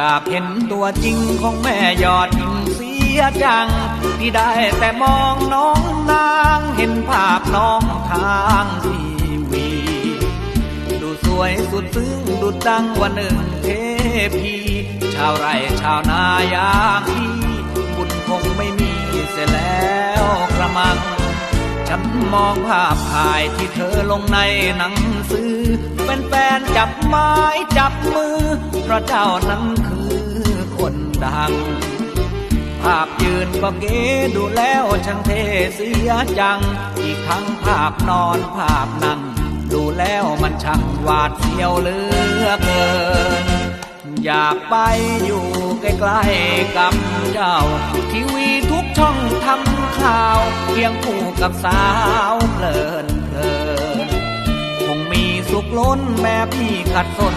อยากเห็นตัวจริงของแม่ยอดหญิงเสียจัง ที่ได้แต่มองน้องนางเห็นภาพน้องทางทีวี ดูสวยสุดซึ้งดุดดังวันหนึ่งเทพีชาวไร่ชาวนาอย่างพี่บุญคงไม่มีเสียแล้วกระมัง ฉันมองภาพถ่ายที่เธอลงในหนังสือ เป็นแฟนจับไม้จับมือ เพราะเจ้านั้นคือคนดัง ภาพยืนก็เก๋ดูแล้วช่างเทเสียจัง อีกทั้งภาพนอนภาพนั่ง ดูแล้วมันช่างหวาดเสียวเหลือเกิน อยากไปอยู่ใกล้ๆกับเจ้า ทีวีทุกช่องทำข่าวเคียงคู่กับสาวเพลิ ล้นแม่พี่ขัดสน